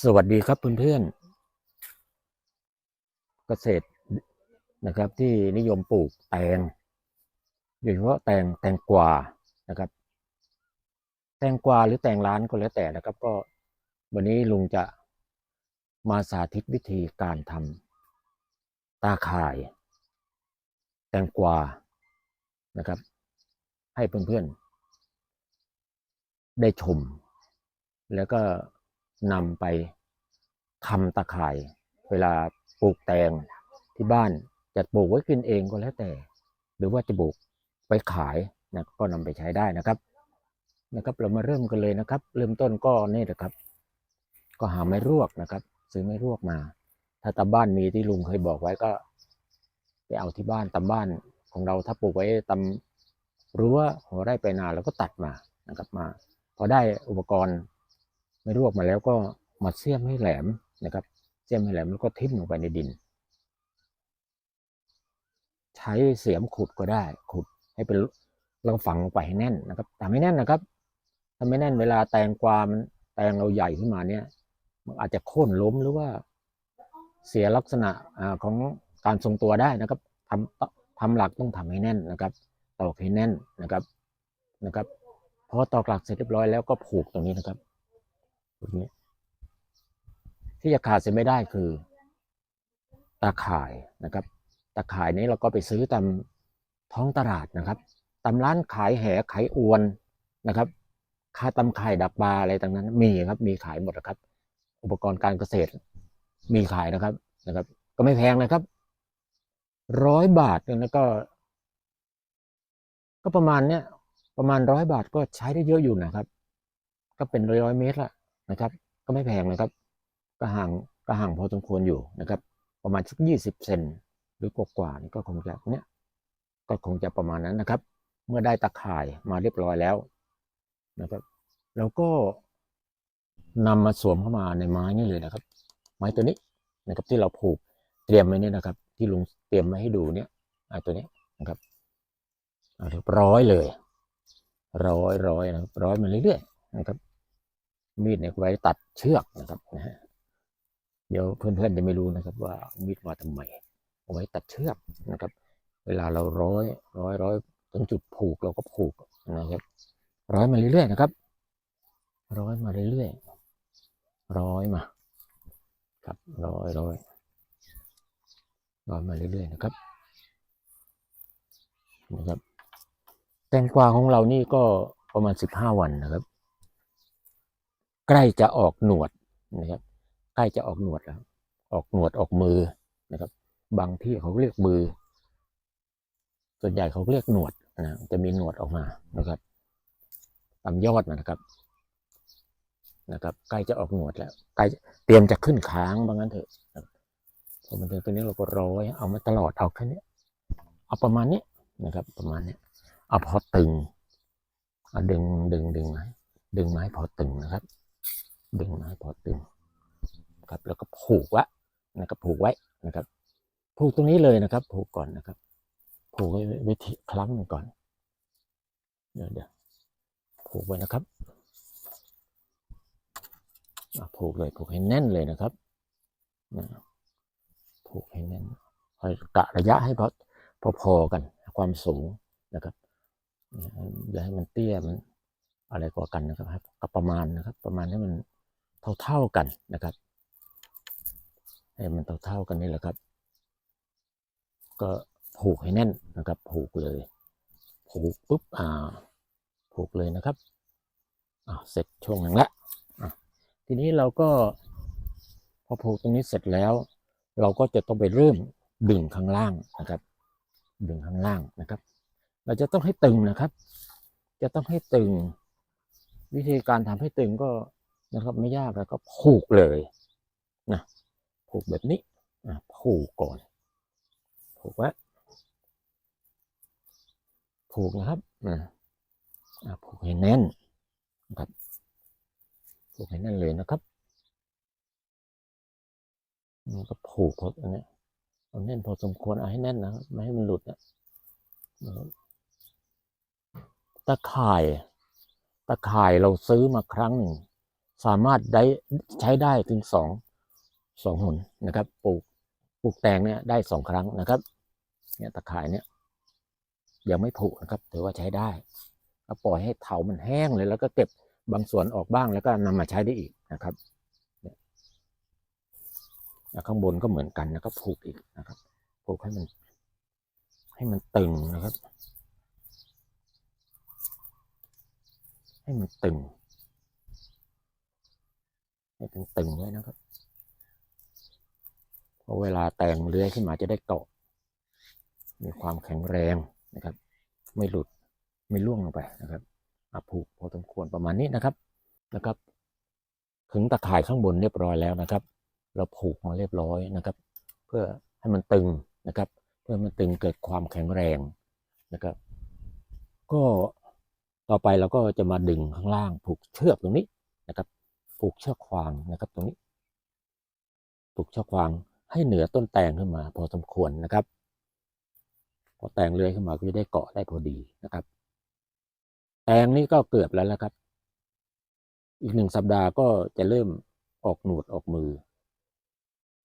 สวัสดีครับเพื่อนๆเกษตรนะครับ ที่นิยมปลูกแตงโดยเฉพาะแตงแตงกวานะครับ แตงกวาหรือแตงร้านก็แล้วแต่นะครับ ก็วันนี้ลุงจะมาสาธิตวิธีการทำตาข่าย แตงกวานะครับ ให้เพื่อนๆได้ชม แล้วก็ นำไปทำตะข่าย เวลาปลูกแตงที่บ้านจะปลูกไว้กินเองก็แล้วแต่ หรือว่าจะปลูกไปขายนะก็นำไปใช้ได้นะครับนะครับ เรามาเริ่มกันเลยนะครับ เริ่มต้นก็นี่นะครับ ก็หาไม้รวกนะครับ ซื้อไม้รวกมา ถ้าตามบ้านมีที่ลุงเคยบอกไว้ก็ ไปเอาที่บ้านตามบ้านของเราถ้าปลูกไว้ตามรั้วหัวไร่ไปนาเราก็ตัดมานะครับมา พอได้อุปกรณ์ ไม่รวกมาแล้วก็มาเสียมให้แหลมนะครับ เสียมให้แหลมแล้วก็ทิ่มลงไปในดิน ใช้เสียมขุดก็ได้ ขุดให้เป็นเราฝังลงไปให้แน่นนะครับทำให้แน่นนะครับถ้าไม่แน่นเวลาแตงกวามันแตงเราใหญ่ขึ้นมาเนี่ยมันอาจจะโค่นล้มหรือว่าเสียลักษณะของการทรงตัวได้นะครับทำทำหลักต้องทำให้แน่นนะครับตอกให้แน่นนะครับนะครับพอตอกหลักเสร็จเรียบร้อยแล้วก็ผูกตรงนี้นะครับ ตรงนี้ที่จะขาดเสียไม่ได้คือตาข่ายนะครับ ตาข่ายนี้เราก็ไปซื้อตามท้องตลาดนะครับตามร้านขายแหขายอวนนะครับค่าตำข่ดักปลาอะไรต่างนั้น มีครับ มีขายหมดนะครับ อุปกรณ์การเกษตร มีขายนะครับนะครับ ก็ไม่แพงนะครับร้อยบาทแล้วก็ ก็ประมาณเนี้ยประมาณร้อยบาทก็ใช้ได้เยอะอยู่นะครับ ก็เป็นร้อยร้อยเมตรละ นะครับ ก็ไม่แพงนะครับก็ห่างก็ห่างพอสมควรอยู่นะครับ ประมาณสักยี่สิบเซนหรือกว่าๆนี่ก็คงจะเนี้ยก็คงจะประมาณนั้นนะครับ เมื่อได้ตะข่ายมาเรียบร้อยแล้วนะครับแล้วก็นำมาสวมเข้ามาในไม้นี่เลยนะครับ ไม้ตัวนี้นะครับที่เราผูกเตรียมไว้เนี่ยนะครับ ที่ลุงเตรียมมาให้ดูเนี่ยอ่าตัวนี้นะครับเอาเรียบร้อยเลย ร้อยร้อยนะครับร้อยมาเรื่อยๆนะครับ มีดเนี่ยไว้ตัดเชือกนะครับนะฮะเดี๋ยวเพื่อนๆจะไม่รู้นะครับ ว่ามีดมาทำไมเอาไว้ตัดเชือกนะครับ เวลาเราร้อยร้อยร้อยถึงจุดผูกเราก็ผูกนะครับ ร้อยมาเรื่อยๆนะครับ ร้อยมาเรื่อยๆร้อยมา ครับร้อยร้อยร้อยมาเรื่อยๆนะครับนะครับ แตงกวาของเรานี่ก็ประมาณสิบห้าวันนะครับ ใกล้จะออกหนวดนะครับ ใกล้จะออกหนวดแล้ว ออกหนวดออกมือนะครับ บางที่เขาเรียกมือ ส่วนใหญ่เขาเรียกหนวดนะจะมีหนวดออกมานะครับตามยอดนะครับ นะครับ ใกล้จะออกหนวดแล้วใกล้เตรียมจะขึ้นค้างบางนั้นเถอะพอมันถึงตัวนี้เราก็ร้อยเอามาตลอดเอาแค่นี้เอาประมาณนี้นะครับ ประมาณนี้เอาพอตึงเอาดึงดึงดึงไม้ดึงไม้พอตึงนะครับ ดึงไม้พอตึงครับ แล้วก็ผูกไว้นะครับ ผูกไว้นะครับ ผูกตรงนี้เลยนะครับ ผูกก่อนนะครับ ผูกไว้วิธีครั้งหนึ่งก่อนเดี๋ยวเดี๋ยวผูกไว้นะครับผูกเลยผูกให้แน่นเลยนะครับผูกให้แน่นคอยกะระยะให้พอพอๆกัน ความสูงนะครับอย่าให้มันเตี้ยมันอะไรกว่ากันนะครับก็ประมาณนะครับ ประมาณให้มัน เท่าๆกันนะครับให้มันเท่าๆกันนี่แหละครับ ก็ผูกให้แน่นนะครับ ผูกเลยผูกปุ๊บอ่าผูกเลยนะครับอ่าเสร็จช่วงหนึ่งละอะทีนี้เราก็พอผูกตรงนี้เสร็จแล้ว เราก็จะต้องไปเริ่มดึงข้างล่างนะครับ ดึงข้างล่างนะครับ เราจะต้องให้ตึงนะครับ จะต้องให้ตึง วิธีการทำให้ตึงก็ นะครับ ไม่ยากแล้วก็ผูกเลยนะผูกแบบนี้อะผูกก่อน ผูกไว้ผูกนะครับอะอะผูกให้แน่นนะครับผูกให้แน่นเลยนะครับแล้วก็ผูกพออันนี้เอาแน่นพอสมควรเอาให้แน่นนะครับไม่ให้มันหลุดนะตะข่าย ตะข่ายเราซื้อมาครั้งหนึ่ง สามารถได้ใช้ได้ถึงสองสองหนนะครับ ปลูกปลูกแตงเนี่ยได้สองครั้งนะครับ เนี่ยตะข่ายเนี่ยยังไม่ผุนะครับถือว่าใช้ได้ก็ปล่อยให้เถามันแห้งเลย แล้วก็เก็บบางส่วนออกบ้างแล้วก็นำมาใช้ได้อีกนะครับเนี่ยข้างบนก็เหมือนกันแล้วก็ผูกอีกนะครับผูกให้มัน ให้มันตึงนะครับ ให้มันตึง ให้ตึงๆไว้นะครับเพราะเวลาแตงเลื้อยขึ้นมาจะได้เกาะ มีความแข็งแรงนะครับ ไม่หลุดไม่ล่วงลงไปนะครับอะผูกพอสมควรประมาณนี้นะครับนะครับถึงตะข่ายข้างบนเรียบร้อยแล้วนะครับ เราผูกมาเรียบร้อยนะครับ เพื่อให้มันตึงนะครับ เพื่อให้มันตึงเกิดความแข็งแรงนะครับ ก็ต่อไปเราก็จะมาดึงข้างล่างผูกเชือกตรงนี้นะครับ ผูกเชือกควางนะครับ ตรงนี้ผูกเชือกควางให้เหนือต้นแตงขึ้นมา พอสมควรนะครับ พอแตงเลื้อยขึ้นมาก็จะได้เกาะได้พอดีนะครับ แตงนี่ก็เกือบแล้วละครับ อีกหนึ่งสัปดาห์ก็จะเริ่มออกหนวดออกมือ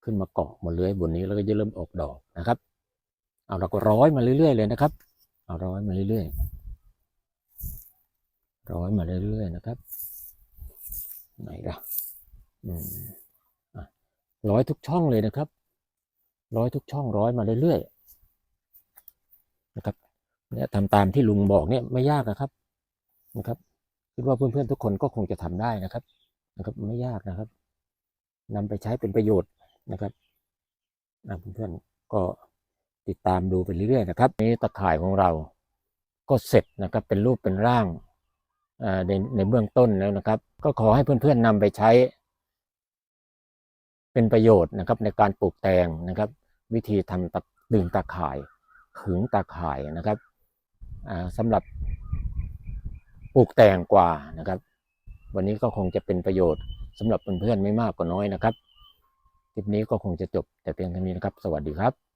ขึ้นมาเกาะมาเลื้อยบนนี้แล้วก็จะเริ่มออกดอกนะครับ เอาเราก็ร้อยมาเรื่อยๆเลยนะครับ เอาร้อยมาเรื่อยๆร้อยมาเรื่อยๆนะครับ ไหนล่ะร้อยทุกช่องเลยนะครับ ร้อยทุกช่องร้อยมาเรื่อยๆนะครับเนี่ยทำตามที่ลุงบอกเนี่ยไม่ยากนะครับนะครับคิดว่าเพื่อนๆทุกคนก็คงจะทำได้นะครับนะครับ ไม่ยากนะครับนำไปใช้เป็นประโยชน์นะครับอะเพื่อนๆก็ติดตามดูไปเรื่อยๆนะครับ นี้ตะข่ายของเราก็เสร็จนะครับเป็นรูปเป็นร่าง ในในเบื้องต้นแล้วนะครับ ก็ขอให้เพื่อนๆนำไปใช้ เป็นประโยชน์นะครับ ในการปลูกแตงนะครับ วิธีทำตะดึงตะข่ายขึงตาข่ายนะครับอ่าสำหรับปลูกแตงกว่านะครับ วันนี้ก็คงจะเป็นประโยชน์สำหรับเพื่อนๆไม่มากก็น้อยนะครับคลิปนี้ก็คงจะจบแต่เพียงเท่านี้นะครับ สวัสดีครับ